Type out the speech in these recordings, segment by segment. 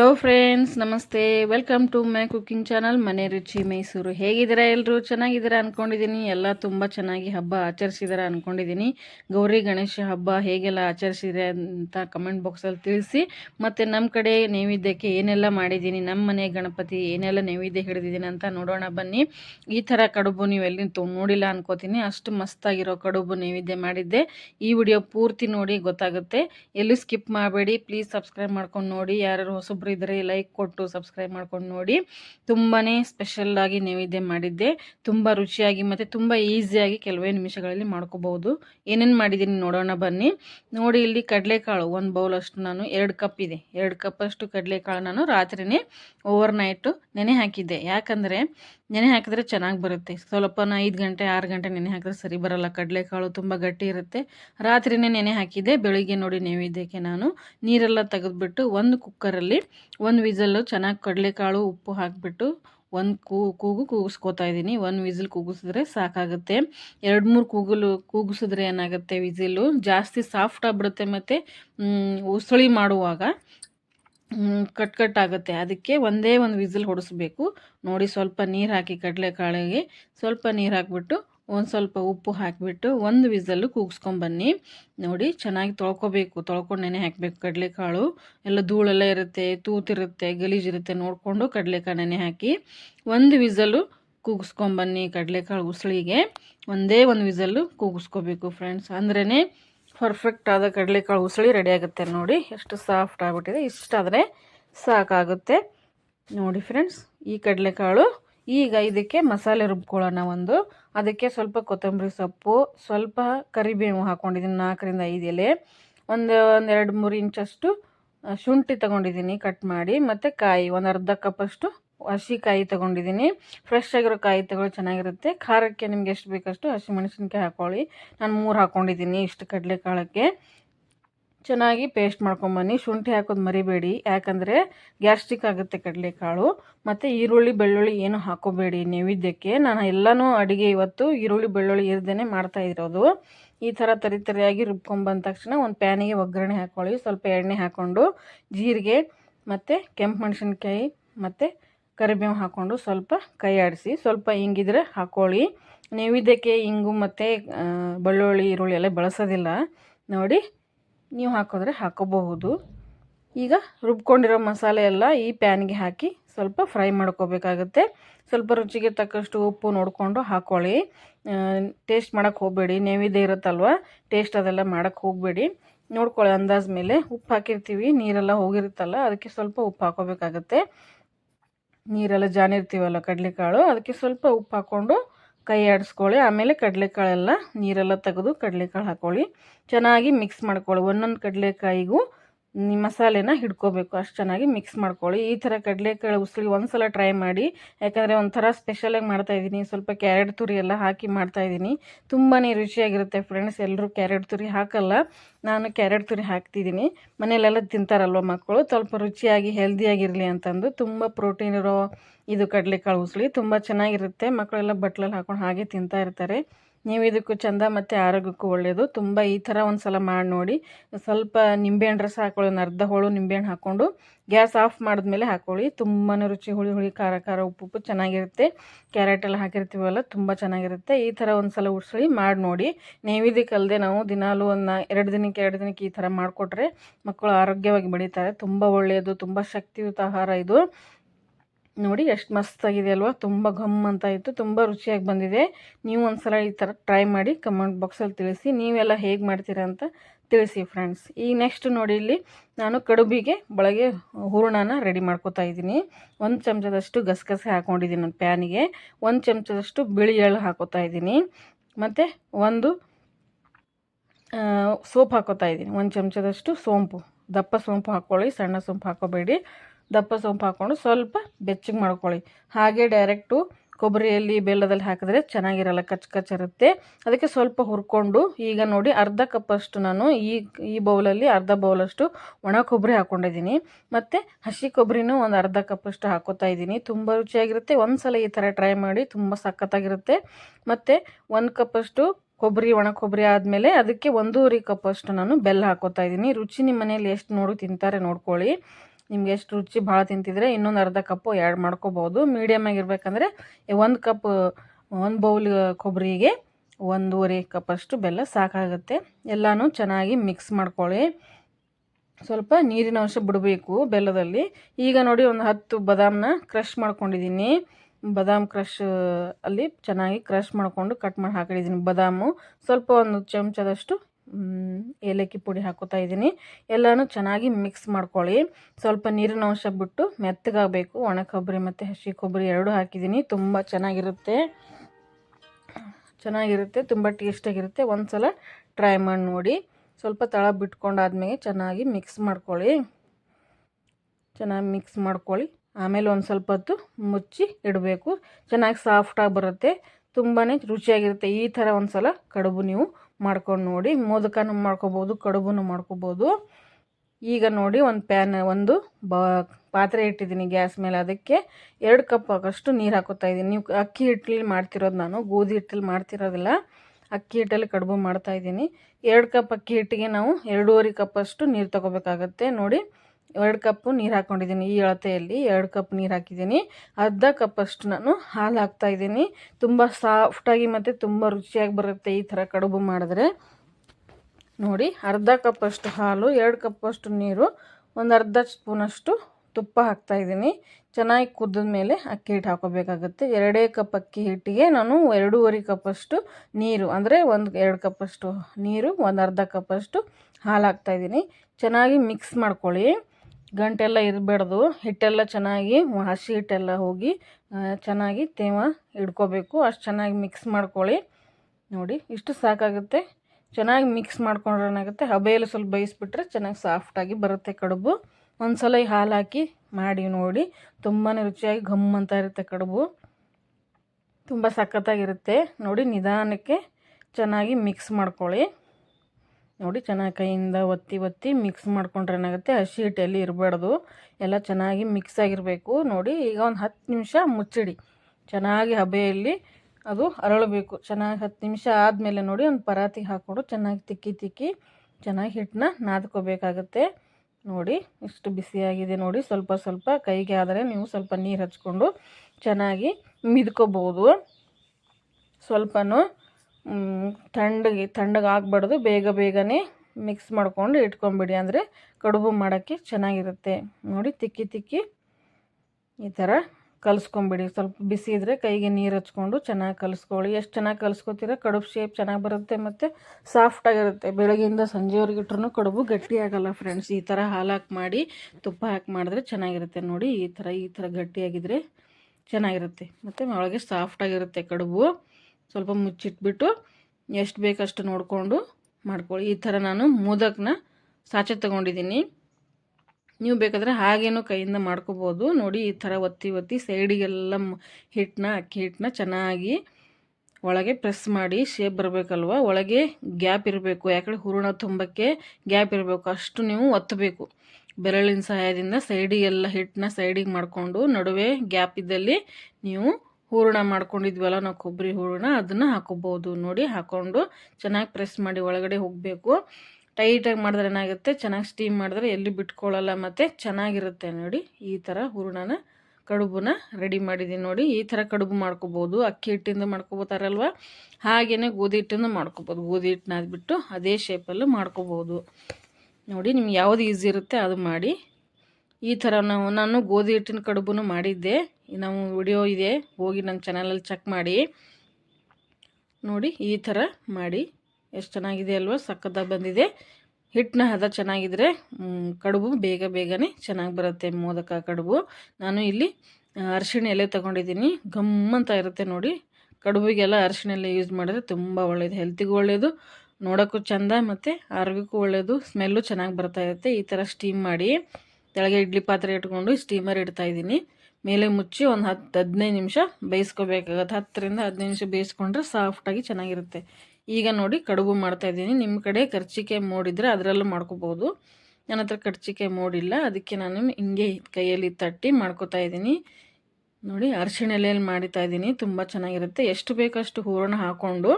Hello friends namaste welcome to my cooking channel ಮನೆ ರುಚಿ, ಮೈಸೂರು. ಹೇಗಿದ್ದೀರಾ ಎಲ್ಲರೂ ಚೆನ್ನಾಗಿದ್ದೀರಾ ಅಂದ್ಕೊಂಡಿದ್ದೀನಿ ಎಲ್ಲ ತುಂಬ ಚೆನ್ನಾಗಿ ಹಬ್ಬ ಆಚರಿಸಿದಾರ ಅಂದ್ಕೊಂಡಿದ್ದೀನಿ ಗೌರಿ ಗಣೇಶ ಹಬ್ಬ ಹೇಗೆಲ್ಲ ಆಚರಿಸಿದ್ರೆ ಅಂತ ಕಮೆಂಟ್ ಬಾಕ್ಸಲ್ಲಿ ತಿಳಿಸಿ. ಮತ್ತು ನಮ್ಮ ಕಡೆ ನೈವೇದ್ಯಕ್ಕೆ ಏನೆಲ್ಲ ಮಾಡಿದ್ದೀನಿ? ನಮ್ಮ ಮನೆ ಗಣಪತಿ ಏನೆಲ್ಲ ನೈವೇದ್ಯ ಹಿಡಿದಿದ್ದೀನಿ ಅಂತ ನೋಡೋಣ ಬನ್ನಿ. ಈ ಥರ ಕಡುಬು ನೀವು ಎಲ್ಲಿ ತೊ ನೋಡಿಲ್ಲ ಅನ್ಕೋತೀನಿ. ಅಷ್ಟು ಮಸ್ತಾಗಿರೋ ಕಡುಬು ನೈವೇದ್ಯ ಮಾಡಿದ್ದೆ. ಈ ವಿಡಿಯೋ ಪೂರ್ತಿ ನೋಡಿ ಗೊತ್ತಾಗುತ್ತೆ. ಎಲ್ಲೂ ಸ್ಕಿಪ್ ಮಾಡಬೇಡಿ. ಪ್ಲೀಸ್ ಸಬ್ಸ್ಕ್ರೈಬ್ ಮಾಡ್ಕೊಂಡು ನೋಡಿ. ಯಾರು ಹೊಸಬ್ರು ಇದ್ದರೆ ಲೈಕ್ ಕೊಟ್ಟು ಸಬ್ಸ್ಕ್ರೈಬ್ ಮಾಡ್ಕೊಂಡು ನೋಡಿ. ತುಂಬಾ ಸ್ಪೆಷಲ್ಲಾಗಿ ನೈವೇದ್ಯ ಮಾಡಿದ್ದೆ. ತುಂಬ ರುಚಿಯಾಗಿ ಮತ್ತು ತುಂಬ ಈಸಿಯಾಗಿ ಕೆಲವೇ ನಿಮಿಷಗಳಲ್ಲಿ ಮಾಡ್ಕೋಬಹುದು. ಏನೇನು ಮಾಡಿದ್ದೀನಿ ನೋಡೋಣ ಬನ್ನಿ. ನೋಡಿ, ಇಲ್ಲಿ ಕಡಲೆಕಾಳು ಒಂದು ಬೌಲ್ ಅಷ್ಟು ನಾನು, ಎರಡು ಕಪ್ ಇದೆ. ಎರಡು ಕಪ್ಪಷ್ಟು ಕಡಲೆಕಾಳು ನಾನು ರಾತ್ರಿನೇ ಓವರ್ ನೈಟು ನೆನೆ ಹಾಕಿದ್ದೆ. ಯಾಕಂದರೆ ನೆನೆ ಹಾಕಿದ್ರೆ ಚೆನ್ನಾಗಿ ಬರುತ್ತೆ. ಸ್ವಲ್ಪ ಐದು ಗಂಟೆ, ಆರು ಗಂಟೆ ನೆನೆ ಹಾಕಿದ್ರೆ ಸರಿ ಬರಲ್ಲ. ಕಡಲೆಕಾಳು ತುಂಬ ಗಟ್ಟಿ ಇರುತ್ತೆ. ರಾತ್ರಿನೇ ನೆನೆ ಹಾಕಿದ್ದೆ ಬೆಳಿಗ್ಗೆ ನೋಡಿ ನೈವೇದ್ಯಕ್ಕೆ ನಾನು ನೀರೆಲ್ಲ ತೆಗೆದುಬಿಟ್ಟು ಒಂದು ಕುಕ್ಕರಲ್ಲಿ ಒಂದು ವಿಸಲ್ಲು ಚೆನ್ನಾಗಿ ಕಡಲೆಕಾಳು ಉಪ್ಪು ಹಾಕಿಬಿಟ್ಟು ಒಂದು ಕೂ, ಕೂಗು ಕೂಗಿಸ್ಕೋತಾ ಇದ್ದೀನಿ. ಒಂದು ವಿಸಿಲ್ ಕೂಗಿಸಿದ್ರೆ ಸಾಕಾಗುತ್ತೆ. ಎರಡು ಮೂರು ಕೂಗಲು, ಕೂಗಿಸಿದ್ರೆ ಏನಾಗುತ್ತೆ ವಿಸಿಲು? ಜಾಸ್ತಿ ಸಾಫ್ಟ್ ಆಗಿಬಿಡುತ್ತೆ ಮತ್ತು ಉಸುಳಿ ಮಾಡುವಾಗ ಕಟ್ ಕಟ್ ಆಗುತ್ತೆ. ಅದಕ್ಕೆ ಒಂದೇ ಒಂದು ವಿಸಿಲ್ ಹೊಡಿಸ್ಬೇಕು. ನೋಡಿ, ಸ್ವಲ್ಪ ನೀರು ಹಾಕಿ ಕಡಲೆಕಾಳಿಗೆ ಸ್ವಲ್ಪ ನೀರು ಹಾಕಿಬಿಟ್ಟು ಒಂದು ಸ್ವಲ್ಪ ಉಪ್ಪು ಹಾಕಿಬಿಟ್ಟು ಒಂದು ವಿಸಲ್ಲು ಕೂಗಿಸ್ಕೊಂಬನ್ನಿ ನೋಡಿ, ಚೆನ್ನಾಗಿ ತೊಳ್ಕೊಬೇಕು. ತೊಳ್ಕೊಂಡು ನೆನೆ ಹಾಕಬೇಕು ಕಡಲೆಕಾಳು ಎಲ್ಲ ಧೂಳೆಲ್ಲ ಇರುತ್ತೆ, ತೂತಿರುತ್ತೆ ಗಲೀಜಿರುತ್ತೆ ನೋಡಿಕೊಂಡು ಕಡಲೆಕಾಳು ನೆನೆ ಹಾಕಿ ಒಂದು ವಿಸಲ್ಲು ಕೂಗಿಸ್ಕೊಂಬನ್ನಿ ಕಡಲೆಕಾಳು ಉಸಳಿಗೆ. ಒಂದೇ ಒಂದು ವಿಸಲ್ಲು ಕೂಗಿಸ್ಕೋಬೇಕು ಫ್ರೆಂಡ್ಸ್ ಅಂದ್ರೇ ಪರ್ಫೆಕ್ಟ್ ಆದ ಕಡಲೆಕಾಳು ಉಸಳಿ ರೆಡಿ ಆಗುತ್ತೆ ನೋಡಿ. ಎಷ್ಟು ಸಾಫ್ಟ್ ಆಗಿಬಿಟ್ಟಿದೆ ಇಷ್ಟಾದರೆ ಸಾಕಾಗುತ್ತೆ. ನೋಡಿ ಫ್ರೆಂಡ್ಸ್ ಈ ಕಡಲೆಕಾಳು, ಈಗ ಇದಕ್ಕೆ ಮಸಾಲೆ ರುಬ್ಕೊಳ್ಳೋಣ ಒಂದು. ಅದಕ್ಕೆ ಸ್ವಲ್ಪ ಕೊತ್ತಂಬರಿ ಸೊಪ್ಪು, ಸ್ವಲ್ಪ ಕರಿಬೇವು ಹಾಕ್ಕೊಂಡಿದ್ದೀನಿ ನಾಲ್ಕರಿಂದ ಐದು ಎಲೆ. ಒಂದು ಒಂದೆರಡು ಮೂರು ಇಂಚಷ್ಟು ಶುಂಠಿ ತಗೊಂಡಿದ್ದೀನಿ ಕಟ್ ಮಾಡಿ. ಮತ್ತು ಕಾಯಿ, ಒಂದು ಅರ್ಧ ಕಪ್ಪಷ್ಟು ಹಸಿ ಕಾಯಿ ತೊಗೊಂಡಿದ್ದೀನಿ. ಫ್ರೆಶ್ ಆಗಿರೋ ಕಾಯಿ ತಗೊಳ್ಳಿ ಚೆನ್ನಾಗಿರುತ್ತೆ. ಖಾರಕ್ಕೆ ನಿಮ್ಗೆ ಎಷ್ಟು ಬೇಕಷ್ಟು ಹಸಿ ಮೆಣಸಿನ್ಕಾಯಿ ಹಾಕ್ಕೊಳ್ಳಿ ನಾನು ಮೂರು ಹಾಕ್ಕೊಂಡಿದ್ದೀನಿ ಇಷ್ಟು ಕಡಲೆಕಾಳಕ್ಕೆ ಚೆನ್ನಾಗಿ ಪೇಸ್ಟ್ ಮಾಡ್ಕೊಂಬನ್ನಿ ಶುಂಠಿ ಹಾಕೋದು ಮರಿಬೇಡಿ. ಯಾಕಂದರೆ ಗ್ಯಾಸ್ಟ್ರಿಕ್ ಆಗುತ್ತೆ ಕಡಲೆಕಾಳು ಮತ್ತು ಈರುಳ್ಳಿ, ಬೆಳ್ಳುಳ್ಳಿ ಏನು ಹಾಕೋಬೇಡಿ ನೈವೇದ್ಯಕ್ಕೆ. ನಾನು ಎಲ್ಲನೂ ಅಡುಗೆ ಇವತ್ತು ಈರುಳ್ಳಿ, ಬೆಳ್ಳುಳ್ಳಿ ಇರ್ದೇ ಮಾಡ್ತಾ ಇರೋದು. ಈ ಥರ ತರಿ ತರಿಯಾಗಿ ರುಬ್ಕೊಂಬಂದ ತಕ್ಷಣ ಒಂದು ಪ್ಯಾನಿಗೆ ಒಗ್ಗರಣೆ ಹಾಕ್ಕೊಳ್ಳಿ ಸ್ವಲ್ಪ ಎಣ್ಣೆ ಹಾಕ್ಕೊಂಡು ಜೀರಿಗೆ, ಮತ್ತು ಕೆಂಪು ಮೆಣಸಿನ್ಕಾಯಿ, ಮತ್ತು ಕರಿಬೇವು ಹಾಕ್ಕೊಂಡು ಸ್ವಲ್ಪ ಕೈ ಆಡಿಸಿ, ಸ್ವಲ್ಪ ಹಿಂಗಿದ್ರೆ ಹಾಕ್ಕೊಳ್ಳಿ ನೈವೇದ್ಯಕ್ಕೆ ಹಿಂಗು ಮತ್ತು ಬೆಳ್ಳುಳ್ಳಿ, ಈರುಳ್ಳಿ ಎಲ್ಲ ಬಳಸೋದಿಲ್ಲ. ನೋಡಿ, ನೀವು ಹಾಕಿದ್ರೆ ಹಾಕೋಬಹುದು. ಈಗ ರುಬ್ಕೊಂಡಿರೋ ಮಸಾಲೆ ಎಲ್ಲ ಈ ಪ್ಯಾನ್ಗೆ ಹಾಕಿ ಸ್ವಲ್ಪ ಫ್ರೈ ಮಾಡ್ಕೋಬೇಕಾಗುತ್ತೆ. ಸ್ವಲ್ಪ ರುಚಿಗೆ ತಕ್ಕಷ್ಟು ಉಪ್ಪು ನೋಡಿಕೊಂಡು ಹಾಕ್ಕೊಳ್ಳಿ ಟೇಸ್ಟ್ ಮಾಡೋಕ್ಕೆ ಹೋಗಬೇಡಿ. ನೈವೇದ್ಯ ಇರುತ್ತಲ್ವ ಟೇಸ್ಟ್ ಅದೆಲ್ಲ ಮಾಡೋಕ್ಕೆ ಹೋಗಬೇಡಿ. ನೋಡ್ಕೊಳ್ಳಿ, ಅಂದಾಜ್ ಮೇಲೆ ಉಪ್ಪು ಹಾಕಿರ್ತೀವಿ, ನೀರೆಲ್ಲ ಹೋಗಿರುತ್ತಲ್ಲ, ಅದಕ್ಕೆ ಸ್ವಲ್ಪ ಉಪ್ಪು ಹಾಕೋಬೇಕಾಗತ್ತೆ. ನೀರೆಲ್ಲ ಜಾನಿರ್ತೀವಲ್ಲ ಕಡಲೆಕಾಳು, ಅದಕ್ಕೆ ಸ್ವಲ್ಪ ಉಪ್ಪು ಹಾಕ್ಕೊಂಡು ಕೈ ಆಡಿಸ್ಕೊಳ್ಳಿ. ಆಮೇಲೆ ಕಡಲೆಕಾಳೆಲ್ಲ ನೀರೆಲ್ಲ ತೆಗೆದು ಕಡಲೆಕಾಳು ಹಾಕ್ಕೊಳ್ಳಿ ಚೆನ್ನಾಗಿ ಮಿಕ್ಸ್ ಮಾಡ್ಕೊಳ್ಳಿ. ಒಂದೊಂದು ಕಡಲೆಕಾಯಿಗೂ ಮಸಾಲೆನ ಹಿಡ್ಕೋಬೇಕು. ಅಷ್ಟು ಚೆನ್ನಾಗಿ ಮಿಕ್ಸ್ ಮಾಡ್ಕೊಳ್ಳಿ. ಈ ಥರ ಕಡಲೆಕಾಳು ಉಸಳಿ ಒಂದು ಸಲ ಟ್ರೈ ಮಾಡಿ. ಯಾಕಂದರೆ ಒಂಥರ ಸ್ಪೆಷಲಾಗಿ ಮಾಡ್ತಾಯಿದ್ದೀನಿ ಸ್ವಲ್ಪ ಕ್ಯಾರೆಟ್ ತುರಿ ಎಲ್ಲ ಹಾಕಿ ಮಾಡ್ತಾಯಿದ್ದೀನಿ ತುಂಬಾ ರುಚಿಯಾಗಿರುತ್ತೆ ಫ್ರೆಂಡ್ಸ್ ಎಲ್ಲರೂ ಕ್ಯಾರೆಟ್ ತುರಿ ಹಾಕಲ್ಲ. ನಾನು ಕ್ಯಾರೆಟ್ ತುರಿ ಹಾಕ್ತಿದ್ದೀನಿ. ಮನೆಯಲ್ಲೆಲ್ಲ ತಿಂತಾರಲ್ವ ಮಕ್ಕಳು? ಸ್ವಲ್ಪ ರುಚಿಯಾಗಿ ಹೆಲ್ದಿಯಾಗಿರಲಿ ಅಂತಂದು ತುಂಬ ಪ್ರೋಟೀನ್ ಇರೋ ಇದು ಕಡಲೆಕಾಳು ಉಸಳಿ ತುಂಬ ಚೆನ್ನಾಗಿರುತ್ತೆ. ಮಕ್ಕಳೆಲ್ಲ ಬಟ್ಲಲ್ಲಿ ಹಾಕೊಂಡು ಹಾಗೆ ತಿಂತಾ ಇರ್ತಾರೆ. ನೀವು ಇದಕ್ಕೂ ಚಂದ ಮತ್ತು ಆರೋಗ್ಯಕ್ಕೂ ಒಳ್ಳೆಯದು ತುಂಬ ಈ ಥರ ಒಂದು ಸಲ ಮಾಡಿ ನೋಡಿ. ಸ್ವಲ್ಪ ನಿಂಬೆಹಣ್ಣು ರಸ ಹಾಕೊಳ್ಳಿ, ಒಂದು ಅರ್ಧ ಹೋಳು ನಿಂಬೆಹಣ್ಣು ಹಾಕ್ಕೊಂಡು ಗ್ಯಾಸ್ ಆಫ್ ಮಾಡಿದ್ಮೇಲೆ ಹಾಕ್ಕೊಳ್ಳಿ ತುಂಬಾ ರುಚಿ, ಹುಳಿ ಹುಳಿ, ಖಾರ ಖಾರ, ಉಪ್ಪು ಉಪ್ಪು ಚೆನ್ನಾಗಿರುತ್ತೆ. ಕ್ಯಾರೆಟ್ ಎಲ್ಲ ಹಾಕಿರ್ತೀವಲ್ಲ, ತುಂಬ ಚೆನ್ನಾಗಿರುತ್ತೆ. ಈ ಥರ ಒಂದು ಸಲ ಉಡ್ಸಳಿ ಮಾಡಿ ನೋಡಿ. ನೈವೇದ್ಯಕ್ಕಲ್ಲದೆ ನಾವು ದಿನಾಲೂ ಒಂದು ಎರಡು ದಿನಕ್ಕೆ ಎರಡು ದಿನಕ್ಕೆ ಈ ಥರ ಮಾಡಿಕೊಟ್ರೆ ಮಕ್ಕಳು ಆರೋಗ್ಯವಾಗಿ ಬೆಳೀತಾರೆ. ತುಂಬ ಒಳ್ಳೆಯದು ತುಂಬ ಶಕ್ತಿಯುತ ಆಹಾರ ಇದು. ನೋಡಿ, ಎಷ್ಟು ಮಸ್ತಾಗಿದೆ ಅಲ್ವಾ? ತುಂಬ ಘಮ್ ಅಂತ ಇತ್ತು, ತುಂಬ ರುಚಿಯಾಗಿ ಬಂದಿದೆ. ನೀವು ಒಂದು ಸಲ ಈ ಥರ ಟ್ರೈ ಮಾಡಿ ಕಮೆಂಟ್ ಬಾಕ್ಸಲ್ಲಿ ತಿಳಿಸಿ, ನೀವೆಲ್ಲ ಹೇಗೆ ಮಾಡ್ತೀರಾ ಅಂತ ತಿಳಿಸಿ ಫ್ರೆಂಡ್ಸ್ ಈಗ ನೆಕ್ಸ್ಟ್ ನೋಡಿ ಇಲ್ಲಿ ನಾನು ಕಡುಬಿಗೆ ಬಳಗೆ ಹೂರಣನ ರೆಡಿ ಮಾಡ್ಕೋತಾ ಇದ್ದೀನಿ. ಒಂದು ಚಮಚದಷ್ಟು ಗಸಗಸೆ ಹಾಕ್ಕೊಂಡಿದ್ದೀನಿ ನನ್ನ ಪ್ಯಾನಿಗೆ ಒಂದು ಚಮಚದಷ್ಟು ಬಿಳಿ ಎಳ್ಳು ಹಾಕೋತಾ ಇದ್ದೀನಿ. ಮತ್ತು ಒಂದು ಸೋಪ್ ಹಾಕೋತಾ ಇದ್ದೀನಿ. ಒಂದು ಚಮಚದಷ್ಟು ಸೋಂಪು. ದಪ್ಪ ಸೋಂಪು ಹಾಕ್ಕೊಳ್ಳಿ ಸಣ್ಣ ಸೋಂಪು ಹಾಕೋಬೇಡಿ. ದಪ್ಪ ಸೊಂಪು ಹಾಕ್ಕೊಂಡು ಸ್ವಲ್ಪ ಬೆಚ್ಚಗೆ ಮಾಡ್ಕೊಳ್ಳಿ. ಹಾಗೆ ಡೈರೆಕ್ಟು ಕೊಬ್ಬರಿಯಲ್ಲಿ ಬೆಲ್ಲದಲ್ಲಿ ಹಾಕಿದ್ರೆ ಚೆನ್ನಾಗಿರಲ್ಲ, ಕಚ್ ಕಚ್ ಇರುತ್ತೆ. ಅದಕ್ಕೆ ಸ್ವಲ್ಪ ಹುರ್ಕೊಂಡು ಈಗ ನೋಡಿ ಅರ್ಧ ಕಪ್ಪಷ್ಟು ನಾನು ಈ ಈ ಬೌಲಲ್ಲಿ ಅರ್ಧ ಬೌಲಷ್ಟು ಒಣ ಕೊಬ್ಬರಿ ಹಾಕ್ಕೊಂಡಿದ್ದೀನಿ ಮತ್ತು ಹಸಿ ಕೊಬ್ಬರಿನೂ ಒಂದು ಅರ್ಧ ಕಪ್ಪಷ್ಟು ಹಾಕೋತಾ ಇದ್ದೀನಿ. ತುಂಬ ರುಚಿಯಾಗಿರುತ್ತೆ. ಒಂದು ಸಲ ಈ ಥರ ಟ್ರೈ ಮಾಡಿ ತುಂಬ ಸಖತ್ತಾಗಿರುತ್ತೆ. ಮತ್ತು ಒಂದು ಕಪ್ಪಷ್ಟು ಕೊಬ್ಬರಿ, ಒಣ ಕೊಬ್ಬರಿ ಆದಮೇಲೆ ಅದಕ್ಕೆ ಒಂದೂವರೆ ಕಪ್ಪಷ್ಟು ನಾನು ಬೆಲ್ಲ ಹಾಕೋತಾ ಇದ್ದೀನಿ. ರುಚಿ ನಿಮ್ಮ ಮನೆಯಲ್ಲಿ ಎಷ್ಟು ನೋಡು ತಿಂತಾರೆ ನೋಡ್ಕೊಳ್ಳಿ. ನಿಮ್ಗೆ ಎಷ್ಟು ರುಚಿ ಭಾಳ ತಿಂತಿದ್ರೆ ಇನ್ನೊಂದು ಅರ್ಧ ಕಪ್ಪು ಎರಡು ಮಾಡ್ಕೋಬೋದು. ಮೀಡಿಯಮ್ ಆಗಿರ್ಬೇಕಂದ್ರೆ ಒಂದು ಕಪ್ ಒಂದು ಬೌಲ್ ಕೊಬ್ಬರಿಗೆ ಒಂದೂವರೆ ಕಪ್ಪಷ್ಟು ಬೆಲ್ಲ ಸಾಕಾಗುತ್ತೆ. ಎಲ್ಲನೂ ಚೆನ್ನಾಗಿ ಮಿಕ್ಸ್ ಮಾಡ್ಕೊಳ್ಳಿ. ಸ್ವಲ್ಪ ನೀರಿನ ಅಂಶ ಬಿಡಬೇಕು ಬೆಲ್ಲದಲ್ಲಿ. ಈಗ ನೋಡಿ ಒಂದು ಹತ್ತು ಬಾದಾಮನ್ನ ಕ್ರಷ್ ಮಾಡ್ಕೊಂಡಿದ್ದೀನಿ ಬಾದಾಮ್ ಕ್ರಷ್ ಅಲ್ಲಿ ಚೆನ್ನಾಗಿ ಕ್ರಷ್ ಮಾಡಿಕೊಂಡು ಕಟ್ ಮಾಡಿ ಹಾಕಿದ್ದೀನಿ ಬಾದಾಮು ಸ್ವಲ್ಪ ಒಂದು ಚಮಚದಷ್ಟು ಏಲಕ್ಕಿ ಪುಡಿ ಹಾಕೋತಾ ಇದ್ದೀನಿ. ಎಲ್ಲನೂ ಚೆನ್ನಾಗಿ ಮಿಕ್ಸ್ ಮಾಡ್ಕೊಳ್ಳಿ. ಸ್ವಲ್ಪ ನೀರಿನ ಅಂಶ ಬಿಟ್ಟು ಮೆತ್ತಗಾಗಬೇಕು. ಒಣ ಕೊಬ್ಬರಿ ಮತ್ತು ಹಸಿ ಕೊಬ್ಬರಿ ಎರಡೂ ಹಾಕಿದ್ದೀನಿ. ತುಂಬ ಚೆನ್ನಾಗಿರುತ್ತೆ. ಚೆನ್ನಾಗಿರುತ್ತೆ. ತುಂಬ ಟೇಸ್ಟಾಗಿರುತ್ತೆ ಒಂದು ಸಲ ಟ್ರೈ ಮಾಡಿ ನೋಡಿ. ಸ್ವಲ್ಪ ತಳ ಬಿಟ್ಕೊಂಡಾದ್ಮೇಲೆ ಚೆನ್ನಾಗಿ ಮಿಕ್ಸ್ ಮಾಡ್ಕೊಳ್ಳಿ. ಚೆನ್ನಾಗಿ ಮಿಕ್ಸ್ ಮಾಡ್ಕೊಳ್ಳಿ. ಆಮೇಲೆ ಒಂದು ಸ್ವಲ್ಪ ಹೊತ್ತು ಮುಚ್ಚಿ ಇಡಬೇಕು. ಚೆನ್ನಾಗಿ ಸಾಫ್ಟಾಗಿ ಬರುತ್ತೆ. ತುಂಬಾ ರುಚಿಯಾಗಿರುತ್ತೆ. ಈ ಥರ ಒಂದು ಸಲ ಕಡುಬು ನೀವು ಮಾಡ್ಕೊಂಡು ನೋಡಿ, ಮೋದಕನೂ ಮಾಡ್ಕೋಬೋದು, ಕಡುಬುನು ಮಾಡ್ಕೋಬೋದು. ಈಗ ನೋಡಿ ಒಂದು ಪ್ಯಾನ್, ಒಂದು ಬ, ಪಾತ್ರೆ ಇಟ್ಟಿದ್ದೀನಿ ಗ್ಯಾಸ್ ಮೇಲೆ. ಅದಕ್ಕೆ ಎರಡು ಕಪ್ ಆಗೋಷ್ಟು ನೀರು ಹಾಕೋತಾ ಇದ್ದೀನಿ. ನೀವು ಅಕ್ಕಿ ಹಿಟ್ಟಲ್ಲಿ ಮಾಡ್ತಿರೋದು ನಾನು, ಗೋಧಿ ಹಿಟ್ಟಲ್ಲಿ ಮಾಡ್ತಿರೋದಿಲ್ಲ. ಅಕ್ಕಿ ಹಿಟ್ಟಲ್ಲಿ ಕಡುಬು ಮಾಡ್ತಾಯಿದ್ದೀನಿ ಎರಡು ಕಪ್ ಅಕ್ಕಿ ಹಿಟ್ಟಿಗೆ ನಾವು ಎರಡೂವರೆ ಕಪ್ಪಷ್ಟು ನೀರು ತೊಗೋಬೇಕಾಗತ್ತೆ. ನೋಡಿ ಎರಡು ಕಪ್ಪು ನೀರು ಹಾಕ್ಕೊಂಡಿದ್ದೀನಿ ಈ ಅಳತೆಯಲ್ಲಿ ಎರಡು ಕಪ್ ನೀರು ಹಾಕಿದ್ದೀನಿ. ಅರ್ಧ ಕಪ್ಪಷ್ಟು ನಾನು ಹಾಲು ಹಾಕ್ತಾಯಿದ್ದೀನಿ ತುಂಬ ಸಾಫ್ಟಾಗಿ ಮತ್ತು ತುಂಬ ರುಚಿಯಾಗಿ ಬರುತ್ತೆ ಈ ಥರ ಕಡುಬು ಮಾಡಿದ್ರೆ. ನೋಡಿ, ಅರ್ಧ ಕಪ್ಪಷ್ಟು ಹಾಲು, ಎರಡು ಕಪ್ಪಷ್ಟು ನೀರು, ಒಂದು ಅರ್ಧ ಸ್ಪೂನಷ್ಟು ತುಪ್ಪ ಹಾಕ್ತಾಯಿದ್ದೀನಿ ಚೆನ್ನಾಗಿ ಕುದ್ದ ಮೇಲೆ ಅಕ್ಕಿ ಹಿಟ್ಟು ಹಾಕೋಬೇಕಾಗುತ್ತೆ. ಎರಡೇ ಕಪ್ ಅಕ್ಕಿ ಹಿಟ್ಟಿಗೆ ನಾನು ಎರಡೂವರೆ ಕಪ್ಪಷ್ಟು ನೀರು, ಅಂದರೆ ಒಂದು ಎರಡು ಕಪ್ಪಷ್ಟು ನೀರು, ಒಂದು ಅರ್ಧ ಕಪ್ಪಷ್ಟು ಹಾಲು ಹಾಕ್ತಾಯಿದ್ದೀನಿ ಚೆನ್ನಾಗಿ ಮಿಕ್ಸ್ ಮಾಡ್ಕೊಳ್ಳಿ. ಗಂಟೆಲ್ಲ ಇರಬಾರ್ದು. ಹಿಟ್ಟೆಲ್ಲ ಚೆನ್ನಾಗಿ ಹಸಿ ಹಿಟ್ಟೆಲ್ಲ ಹೋಗಿ ಚೆನ್ನಾಗಿ ತೇವ ಇಡ್ಕೋಬೇಕು. ಅಷ್ಟು ಚೆನ್ನಾಗಿ ಮಿಕ್ಸ್ ಮಾಡ್ಕೊಳ್ಳಿ. ನೋಡಿ, ಇಷ್ಟು ಸಾಕಾಗುತ್ತೆ. ಚೆನ್ನಾಗಿ ಮಿಕ್ಸ್ ಮಾಡ್ಕೊಂಡ್ರೆ ಏನಾಗುತ್ತೆ? ಹಬೆಯಲ್ಲಿ ಸ್ವಲ್ಪ ಬೇಯಿಸ್ಬಿಟ್ರೆ ಚೆನ್ನಾಗಿ ಸಾಫ್ಟಾಗಿ ಬರುತ್ತೆ ಕಡುಬು. ಒಂದು ಸಲ ಈ ಹಾಲು ಹಾಕಿ ಮಾಡಿ ನೋಡಿ. ತುಂಬಾ ರುಚಿಯಾಗಿ ಘಮ್ ಅಂತ ಇರುತ್ತೆ ಕಡುಬು. ತುಂಬ ಸಖತ್ತಾಗಿರುತ್ತೆ. ನೋಡಿ, ನಿಧಾನಕ್ಕೆ ಚೆನ್ನಾಗಿ ಮಿಕ್ಸ್ ಮಾಡ್ಕೊಳ್ಳಿ. ನೋಡಿ ಚೆನ್ನಾಗಿ ಕೈಯಿಂದ ಒತ್ತಿ ಒತ್ತಿ ಮಿಕ್ಸ್ ಮಾಡ್ಕೊಂಡ್ರೆ ಏನಾಗುತ್ತೆ? ಹಸಿ ಹಿಟ್ಟು ಎಲ್ಲಿ ಇರಬಾರ್ದು. ಎಲ್ಲ ಚೆನ್ನಾಗಿ ಮಿಕ್ಸ್ ಆಗಿರಬೇಕು. ನೋಡಿ ಈಗ ಒಂದು ಹತ್ತು ನಿಮಿಷ ಮುಚ್ಚಿಡಿ. ಚೆನ್ನಾಗಿ ಹಬೆಯಲ್ಲಿ ಅದು ಅರಳಬೇಕು. ಚೆನ್ನಾಗಿ ಹತ್ತು ನಿಮಿಷ ಆದಮೇಲೆ ನೋಡಿ ಒಂದು ಪರಾತಿ ಹಾಕ್ಕೊಂಡು ಚೆನ್ನಾಗಿ ತಿಕ್ಕಿ ತಿಕ್ಕಿ ಚೆನ್ನಾಗಿ ಹಿಟ್ಟನ್ನ ನಾದ್ಕೋಬೇಕಾಗತ್ತೆ. ನೋಡಿ ಇಷ್ಟು ಬಿಸಿಯಾಗಿದೆ ನೋಡಿ. ಸ್ವಲ್ಪ ಸ್ವಲ್ಪ ಕೈಗೆ ಆದರೆ ನೀವು ಸ್ವಲ್ಪ ನೀರು ಹಚ್ಕೊಂಡು ಚೆನ್ನಾಗಿ ಮಿದ್ಕೋಬೋದು ಸ್ವಲ್ಪನೂ ತಣ್ಣಗೆ ತಣ್ಣಗೆ ಆಗಬಾರ್ದು ಬೇಗ ಬೇಗನೆ ಮಿಕ್ಸ್ ಮಾಡ್ಕೊಂಡು ಇಟ್ಕೊಂಬಿಡಿ ಅಂದರೆ ಕಡುಬು ಮಾಡೋಕ್ಕೆ ಚೆನ್ನಾಗಿರುತ್ತೆ. ನೋಡಿ, ತಿಕ್ಕಿ ತಿಕ್ಕಿ ಈ ಥರ ಕಲಿಸ್ಕೊಂಬಿಡಿ ಸ್ವಲ್ಪ ಬಿಸಿ ಇದ್ದರೆ ಕೈಗೆ ನೀರು ಹಚ್ಕೊಂಡು ಚೆನ್ನಾಗಿ ಕಲಿಸ್ಕೊಳ್ಳಿ. ಎಷ್ಟು ಚೆನ್ನಾಗಿ ಕಲಿಸ್ಕೊತೀರ? ಕಡುಬು ಶೇಪ್ ಚೆನ್ನಾಗಿ ಬರುತ್ತೆ ಮತ್ತು ಸಾಫ್ಟಾಗಿರುತ್ತೆ ಬೆಳಗ್ಗೆಯಿಂದ ಸಂಜೆವರೆಗೆ ಇಟ್ರೂ ಕಡುಬು ಗಟ್ಟಿ ಆಗಲ್ಲ ಫ್ರೆಂಡ್ಸ್ ಈ ಥರ ಹಾಲು ಹಾಕಿ ಮಾಡಿ, ತುಪ್ಪ ಹಾಕಿ ಮಾಡಿದ್ರೆ ಚೆನ್ನಾಗಿರುತ್ತೆ. ನೋಡಿ, ಈ ಥರ ಈ ಥರ ಗಟ್ಟಿಯಾಗಿದ್ದರೆ ಚೆನ್ನಾಗಿರುತ್ತೆ. ಮತ್ತು ಒಳಗೆ ಸಾಫ್ಟಾಗಿರುತ್ತೆ ಕಡುಬು. ಸ್ವಲ್ಪ ಮುಚ್ಚಿಟ್ಬಿಟ್ಟು ಎಷ್ಟು ಬೇಕಷ್ಟು ನೋಡಿಕೊಂಡು ಮಾಡ್ಕೊಳ್ಳಿ. ಈ ಥರ ನಾನು ಮೋದಕನ ಸಾಚೆ ತಗೊಂಡಿದ್ದೀನಿ. ನೀವು ಬೇಕಾದರೆ ಹಾಗೇನೂ ಕೈಯಿಂದ ಮಾಡ್ಕೋಬೋದು. ನೋಡಿ, ಈ ಥರ ಒತ್ತಿ ಒತ್ತಿ ಸೈಡಿಗೆಲ್ಲ ಹಿಟ್ಟನ್ನ, ಅಕ್ಕಿ ಹಿಟ್ಟನ್ನ ಚೆನ್ನಾಗಿ ಒಳಗೆ ಪ್ರೆಸ್ ಮಾಡಿ ಶೇಪ್ ಬರಬೇಕಲ್ವ? ಒಳಗೆ ಗ್ಯಾಪ್ ಇರಬೇಕು. ಯಾಕಡೆ ಹೂರಣ ತುಂಬಕ್ಕೆ ಗ್ಯಾಪ್ ಇರಬೇಕು. ಅಷ್ಟು ನೀವು ಒತ್ತಬೇಕು. ಬೆರಳಿನ ಸಹಾಯದಿಂದ ಸೈಡಿಗೆಲ್ಲ ಹಿಟ್ಟನ್ನ ಸೈಡಿಗೆ ಮಾಡಿಕೊಂಡು ನಡುವೆ ಗ್ಯಾಪ್ ಇದ್ದಲ್ಲಿ ನೀವು ಹೂರಣ ಮಾಡ್ಕೊಂಡಿದ್ವಲ್ಲ, ನಾವು ಕೊಬ್ಬರಿ ಹೂರಣ ಅದನ್ನು ಹಾಕೋಬೋದು ನೋಡಿ ಹಾಕ್ಕೊಂಡು ಚೆನ್ನಾಗಿ ಪ್ರೆಸ್ ಮಾಡಿ ಒಳಗಡೆ ಹೋಗಬೇಕು. ಟೈಟಾಗಿ ಮಾಡಿದ್ರೆ ಏನಾಗುತ್ತೆ? ಚೆನ್ನಾಗಿ ಸ್ಟೀಮ್ ಮಾಡಿದ್ರೆ ಎಲ್ಲಿ ಬಿಟ್ಕೊಳ್ಳಲ್ಲ ಮತ್ತು ಚೆನ್ನಾಗಿರುತ್ತೆ. ನೋಡಿ, ಈ ಥರ ಹೂರಣನ ಕಡುಬನ್ನ ರೆಡಿ ಮಾಡಿದ್ದೀನಿ ನೋಡಿ. ಈ ಥರ ಕಡುಬು ಮಾಡ್ಕೋಬೋದು ಅಕ್ಕಿ ಹಿಟ್ಟಿಂದ ಮಾಡ್ಕೊಬೋತಾರಲ್ವ? ಹಾಗೇ ಗೋಧಿ ಹಿಟ್ಟಿಂದ ಮಾಡ್ಕೋಬೋದು ಗೋಧಿ ಹಿಟ್ಟನ್ನ ಅದ್ಬಿಟ್ಟು ಅದೇ ಶೇಪಲ್ಲೂ ಮಾಡ್ಕೋಬೋದು ನೋಡಿ, ನಿಮ್ಗೆ ಯಾವುದು ಈಸಿ ಇರುತ್ತೆ ಅದು ಮಾಡಿ. ಈ ಥರ ನಾವು, ನಾನು ಗೋಧಿ ಹಿಟ್ಟಿನ ಕಡುಬು ಮಾಡಿದ್ದೆ. ನಾವು ವಿಡಿಯೋ ಇದೆ, ಹೋಗಿ ನನ್ನ ಚಾನಲಲ್ಲಿ ಚೆಕ್ ಮಾಡಿ. ನೋಡಿ, ಈ ಥರ ಮಾಡಿ. ಎಷ್ಟು ಚೆನ್ನಾಗಿದೆ ಅಲ್ವ? ಸಕ್ಕತ್ತಾಗಿ ಬಂದಿದೆ. ಹಿಟ್ಟನ್ನ ಹದ ಚೆನ್ನಾಗಿದ್ದರೆ ಕಡುಬು ಬೇಗ ಬೇಗನೆ ಚೆನ್ನಾಗಿ ಬರುತ್ತೆ ಮೋದಕ ಕಡುಬು. ನಾನು ಇಲ್ಲಿ ಅರಿಶಿಣ ಎಲೆ ತೊಗೊಂಡಿದ್ದೀನಿ. ಗಮ್ಮಂತ ಇರುತ್ತೆ ನೋಡಿ. ಕಡುಬಿಗೆಲ್ಲ ಅರಿಶಿಣ ಎಲೆ ಯೂಸ್ ಮಾಡಿದ್ರೆ ತುಂಬ ಒಳ್ಳೆಯದು ಹೆಲ್ತಿಗೂ ಒಳ್ಳೆಯದು ನೋಡೋಕ್ಕೂ ಚೆಂದ ಮತ್ತು ಆರೋಗ್ಯಕ್ಕೂ ಒಳ್ಳೆಯದು ಸ್ಮೆಲ್ಲು ಚೆನ್ನಾಗಿ ಬರ್ತಾ ಇರುತ್ತೆ. ಈ ಥರ ಸ್ಟೀಮ್ ಮಾಡಿ, ತೆಳಗೆ ಇಡ್ಲಿ ಪಾತ್ರೆ ಇಟ್ಕೊಂಡು ಸ್ಟೀಮರ್ ಇಡ್ತಾಯಿದ್ದೀನಿ ಮೇಲೆ ಮುಚ್ಚಿ ಒಂದು ಹತ್ತು ಹದಿನೈದು ನಿಮಿಷ ಬೇಯಿಸ್ಕೋಬೇಕಾಗತ್ತೆ. ಹತ್ತರಿಂದ ಹದಿನೈದು ನಿಮಿಷ ಬೇಯಿಸ್ಕೊಂಡ್ರೆ ಸಾಫ್ಟಾಗಿ ಚೆನ್ನಾಗಿರುತ್ತೆ. ಈಗ ನೋಡಿ ಕಡುಬು ಮಾಡ್ತಾಯಿದ್ದೀನಿ ನಿಮ್ಮ ಕಡೆ ಕರ್ಚಿಕೆ ಮೋಡಿದ್ರೆ ಅದರಲ್ಲೂ ಮಾಡ್ಕೋಬೋದು. ನನ್ನ ಹತ್ರ ಕರ್ಚಿಕೆ ಮೋಡಿಲ್ಲ. ಅದಕ್ಕೆ ನಾನು ಹಿಂಗೆ ಕೈಯಲ್ಲಿ ತಟ್ಟಿ ಮಾಡ್ಕೋತಾ ಇದ್ದೀನಿ. ನೋಡಿ ಅರಿಶಿಣ ಎಲೆಯಲ್ಲಿ ಮಾಡಿತಾ ಇದ್ದೀನಿ. ತುಂಬ ಚೆನ್ನಾಗಿರುತ್ತೆ. ಎಷ್ಟು ಬೇಕಷ್ಟು ಹೂರಣ ಹಾಕ್ಕೊಂಡು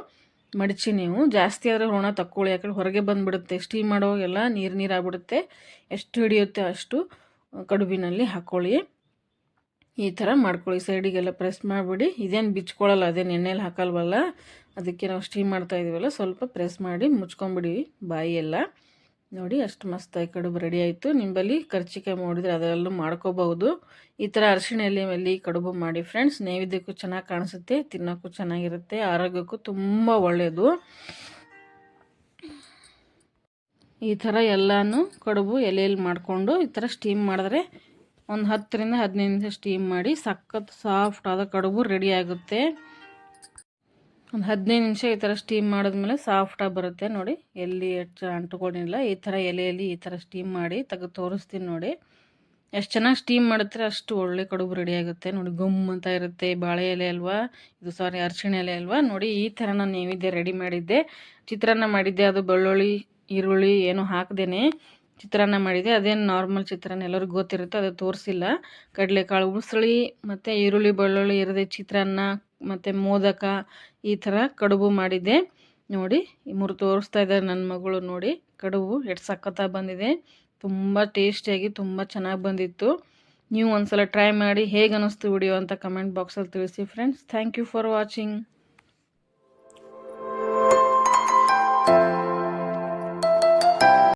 ಮಡಚಿ ನೀವು. ಜಾಸ್ತಿ ಆದರೆ ಹೂರಣ ತಕ್ಕೊಳ್ಳಿ. ಯಾಕಂದ್ರೆ ಹೊರಗೆ ಬಂದುಬಿಡುತ್ತೆ. ಸ್ಟೀಮ್ ಮಾಡೋವಾಗೆಲ್ಲ ನೀರು ನೀರು ಆಗ್ಬಿಡುತ್ತೆ ಎಷ್ಟು ಹಿಡಿಯುತ್ತೆ ಅಷ್ಟು ಕಡುಬಿನಲ್ಲಿ ಹಾಕ್ಕೊಳ್ಳಿ ಈ ಥರ ಮಾಡ್ಕೊಳ್ಳಿ. ಸೈಡಿಗೆಲ್ಲ ಪ್ರೆಸ್ ಮಾಡಿಬಿಡಿ. ಇದೇನು ಬಿಚ್ಕೊಳ್ಳಲ್ಲ, ಅದೇನು ಎಣ್ಣೆಲಿ ಹಾಕಲ್ವಲ್ಲ? ಅದಕ್ಕೆ ನಾವು ಸ್ಟೀಮ್ ಮಾಡ್ತಾ ಇದೀವಲ್ಲ, ಸ್ವಲ್ಪ ಪ್ರೆಸ್ ಮಾಡಿ ಮುಚ್ಕೊಂಬಿಡಿ ಬಾಯಿಯೆಲ್ಲ. ನೋಡಿ, ಅಷ್ಟು ಮಸ್ತಾಗಿ ಕಡುಬು ರೆಡಿ ಆಯಿತು. ನಿಂಬಲ್ಲಿ ಕರ್ಚಿಕಾಯಿ ಮಾಡಿದ್ರೆ ಅದರಲ್ಲೂ ಮಾಡ್ಕೋಬಹುದು. ಈ ಥರ ಅರಿಶಿಣ ಮೇಲೆ ಕಡುಬು ಮಾಡಿ ಫ್ರೆಂಡ್ಸ್ ನೈವೇದ್ಯಕ್ಕೂ ಚೆನ್ನಾಗಿ ಕಾಣಿಸುತ್ತೆ, ತಿನ್ನೋಕ್ಕೂ ಚೆನ್ನಾಗಿರುತ್ತೆ, ಆರೋಗ್ಯಕ್ಕೂ ತುಂಬ ಒಳ್ಳೆಯದು ಈ ಥರ ಎಲ್ಲನೂ ಕಡುಬು ಎಲೆಯಲ್ಲಿ ಮಾಡಿಕೊಂಡು ಈ ಥರ ಸ್ಟೀಮ್ ಮಾಡಿದ್ರೆ ಒಂದು ಹತ್ತರಿಂದ ಹದಿನೈದು ನಿಮಿಷ ಸ್ಟೀಮ್ ಮಾಡಿ ಸಖತ್ ಸಾಫ್ಟ್ ಆದ ಕಡುಬು ರೆಡಿ ಆಗುತ್ತೆ. ಒಂದು ಹದಿನೈದು ನಿಮಿಷ ಈ ಥರ ಸ್ಟೀಮ್ ಮಾಡಿದ್ಮೇಲೆ ಸಾಫ್ಟಾಗಿ ಬರುತ್ತೆ ನೋಡಿ. ಎಲ್ಲಿ ಹೆಚ್ಚು ಅಂಟ್ಕೊಂಡಿಲ್ಲ. ಈ ಥರ ಎಲೆಯಲ್ಲಿ ಈ ಥರ ಸ್ಟೀಮ್ ಮಾಡಿ ತೆಗೆದು ತೋರಿಸ್ತೀನಿ ನೋಡಿ. ಎಷ್ಟು ಚೆನ್ನಾಗಿ ಸ್ಟೀಮ್ ಮಾಡಿದ್ರೆ ಅಷ್ಟು ಒಳ್ಳೆ ಕಡುಬು ರೆಡಿ ಆಗುತ್ತೆ. ನೋಡಿ, ಗುಮ್ ಅಂತ ಇರುತ್ತೆ. ಬಾಳೆ ಎಲೆ ಅಲ್ವಾ? ಇದು ಸಾರಿ ಅರ್ಶಿಣ ಎಲೆ ಅಲ್ವಾ? ನೋಡಿ, ಈ ಥರ ನಾನು ನೈವೇದ್ಯ ರೆಡಿ ಮಾಡಿದ್ದೆ. ಚಿತ್ರಾನ್ನ ಮಾಡಿದ್ದೆ. ಅದು ಬೆಳ್ಳುಳ್ಳಿ, ಈರುಳ್ಳಿ, ಏನೂ ಹಾಕ್ದೇನೆ. ಚಿತ್ರಾನ್ನ ಮಾಡಿದೆ. ಅದೇನು ನಾರ್ಮಲ್ ಚಿತ್ರಾನ್ನ ಎಲ್ಲರಿಗೂ ಗೊತ್ತಿರುತ್ತೆ, ಅದು ತೋರಿಸಿಲ್ಲ. ಕಡಲೆಕಾಳು ಉಸಳಿ ಮತ್ತು ಈರುಳ್ಳಿ, ಬೆಳ್ಳುಳ್ಳಿ, ಇರದೆ ಚಿತ್ರಾನ್ನ ಮತ್ತು ಮೋದಕ ಈ ಥರ ಕಡುಬು ಮಾಡಿದ್ದೆ. ನೋಡಿ ಮೂರು ತೋರಿಸ್ತಾ ಇದ್ದಾರೆ ನನ್ನ ಮಗಳು ನೋಡಿ. ಕಡುಬು ಎಷ್ಟು ಸಖತ್ತಾಗಿ ಬಂದಿದೆ. ತುಂಬ ಟೇಸ್ಟಿಯಾಗಿ ತುಂಬ ಚೆನ್ನಾಗಿ ಬಂದಿತ್ತು. ನೀವು ಒಂದು ಸಲ ಟ್ರೈ ಮಾಡಿ ಹೇಗೆ ಅನ್ನಿಸ್ತು ವಿಡಿಯೋ ಅಂತ ಕಮೆಂಟ್ ಬಾಕ್ಸಲ್ಲಿ ತಿಳಿಸಿ. Friends, thank you for watching.